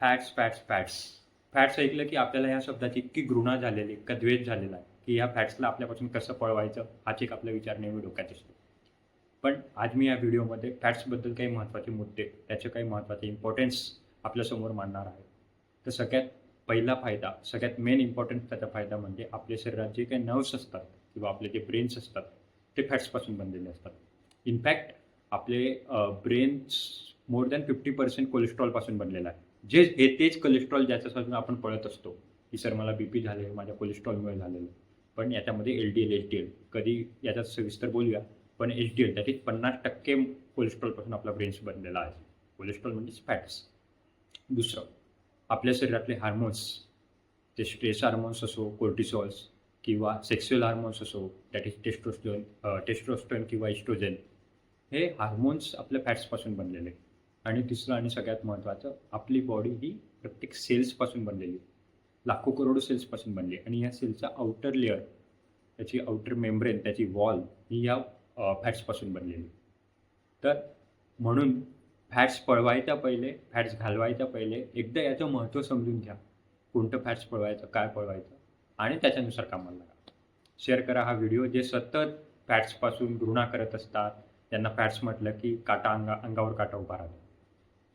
Fats fats fats fats ऐकलं की आपल्याला ह्या शब्दाची इतकी घृणा झालेली इतका द्वेष झालेला आहे की ह्या फॅट्सला आपल्यापासून कसं पळवायचं हाच एक आपला विचार नेहमी डोक्यात असतो. पण आज मी या व्हिडिओमध्ये फॅट्सबद्दल काही महत्त्वाचे मुद्दे त्याचे काही महत्त्वाचे इम्पॉर्टन्स आपल्यासमोर मांडणार आहे. तर सगळ्यात पहिला फायदा सगळ्यात मेन इम्पॉर्टन्स त्याचा फायदा म्हणजे आपल्या शरीरात जे काही नर्व्स असतात किंवा आपले जे ब्रेन्स असतात ते फॅट्सपासून बनलेले असतात. इनफॅक्ट आपले brains more than fifty percent कोलेस्ट्रॉलपासून बनलेलं आहे जे हे तेच कोलेस्ट्रॉल ज्याच्यापासून आपण पळत असतो. की सर मला बी पी झाले माझ्या कोलेस्ट्रॉलमुळे झालेलं. पण याच्यामध्ये L D L H D L कधी याच्यात सविस्तर बोलूया पण एच डी एल त्याची पन्नास टक्के कोलेस्ट्रॉलपासून आपला ब्रेन्स बनलेला आहे. कोलेस्ट्रॉल म्हणजेच फॅट्स दुसरं आपल्या शरीरातले हार्मोन्स ते स्ट्रेस हार्मोन्स असो कोर्टिसॉल्स किंवा सेक्स्युअल हार्मोन्स असो दॅट इज टेस्टोस्टोन टेस्टोस्टोन किंवा इस्ट्रोजेन हे हार्मोन्स आपल्या फॅट्सपासून बनलेले. आणि तिसरं आणि सगळ्यात महत्त्वाचं आपली बॉडी ही प्रत्येक सेल्सपासून बनलेली लाखो करोडो सेल्सपासून बनली आणि या सेलचा आउटर लेअर त्याची आउटर मेम्ब्रेन त्याची वॉल ही या फॅट्सपासून बनलेली तर म्हणून फॅट्स पळवायच्या पहिले फॅट्स घालवायच्या पहिले एकदा याचं महत्त्व समजून घ्या. कोणतं फॅट्स पळवायचं काय पळवायचं आणि त्याच्यानुसार कामाला लागा. शेअर करा हा व्हिडिओ जे सतत फॅट्सपासून घृणा करत असतात त्यांना फॅट्स म्हटलं की काटा अंगा अंगावर काटा उभा राहतो.